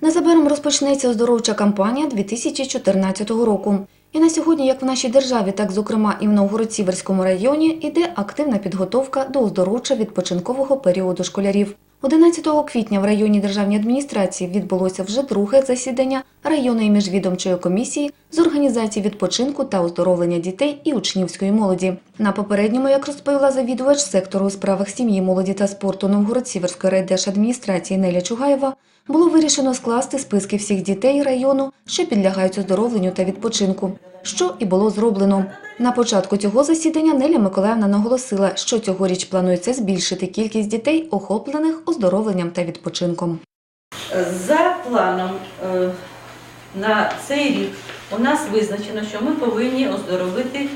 Незабаром розпочнеться оздоровча кампанія 2014 року. І на сьогодні, як в нашій державі, так зокрема і в Новгород-Сіверському районі, іде активна підготовка до оздоровча відпочинкового періоду школярів. 11 квітня в районній державній адміністрації відбулося вже друге засідання районної міжвідомчої комісії з організації відпочинку та оздоровлення дітей і учнівської молоді. На попередньому, як розповіла завідувач сектору у справах сім'ї, молоді та спорту Новгород-Сіверської райдержадміністрації Неля Чугаєва, було вирішено скласти списки всіх дітей району, що підлягають оздоровленню та відпочинку, що і було зроблено. На початку цього засідання Неля Миколаївна наголосила, що цьогоріч планується збільшити кількість дітей, охоплених оздоровленням та відпочинком. За планом е, на цей рік у нас визначено, що ми повинні оздоровити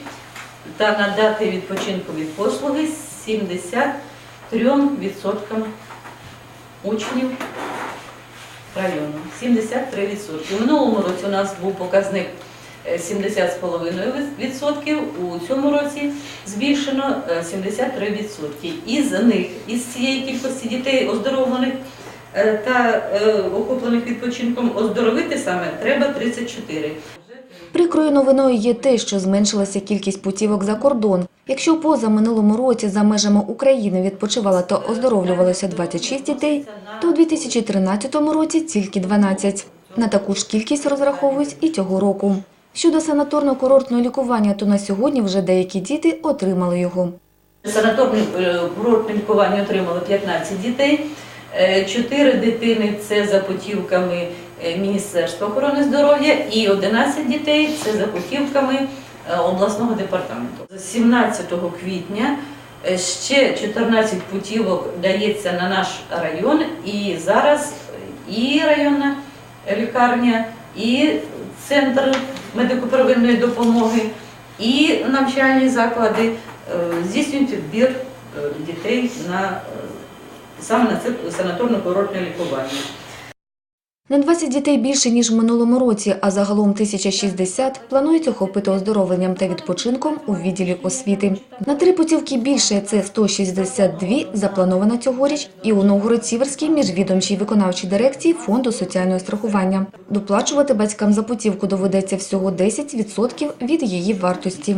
та надати відпочинкові послуги 73% учнів району. 73%. У минулому році у нас був показник е, 70,5%, у цьому році збільшено е, 73%. Із них, із цієї кількості дітей оздоровлених е, та е, охоплених відпочинком оздоровити саме треба 34. Прикрою новиною є те, що зменшилася кількість путівок за кордон. Якщо поза минулому році за межами України відпочивало та оздоровлювалося 26 дітей, то у 2013 році тільки 12. На таку ж кількість розраховують і цього року. Щодо санаторно-курортного лікування, то на сьогодні вже деякі діти отримали його. Санаторне е, курортне лікування отримали 15 дітей. Е, Чотири дитини це за путівками е, Міністерства охорони здоров'я і 11 дітей це за путівками е, обласного департаменту. З 17 квітня ще 14 путівок дається на наш район, і зараз і районна лікарня, і центр медико-первинної допомоги, і навчальні заклади здійснюють відбір дітей на саме на це санаторно-курортне лікування. На 20 дітей більше, ніж в минулому році, а загалом 1060 планують охопити оздоровленням та відпочинком у відділі освіти. На три путівки більше – це 162 заплановано цьогоріч і у Новгород-Сіверській міжвідомчій виконавчій дирекції Фонду соціального страхування. Доплачувати батькам за путівку доведеться всього 10% від її вартості.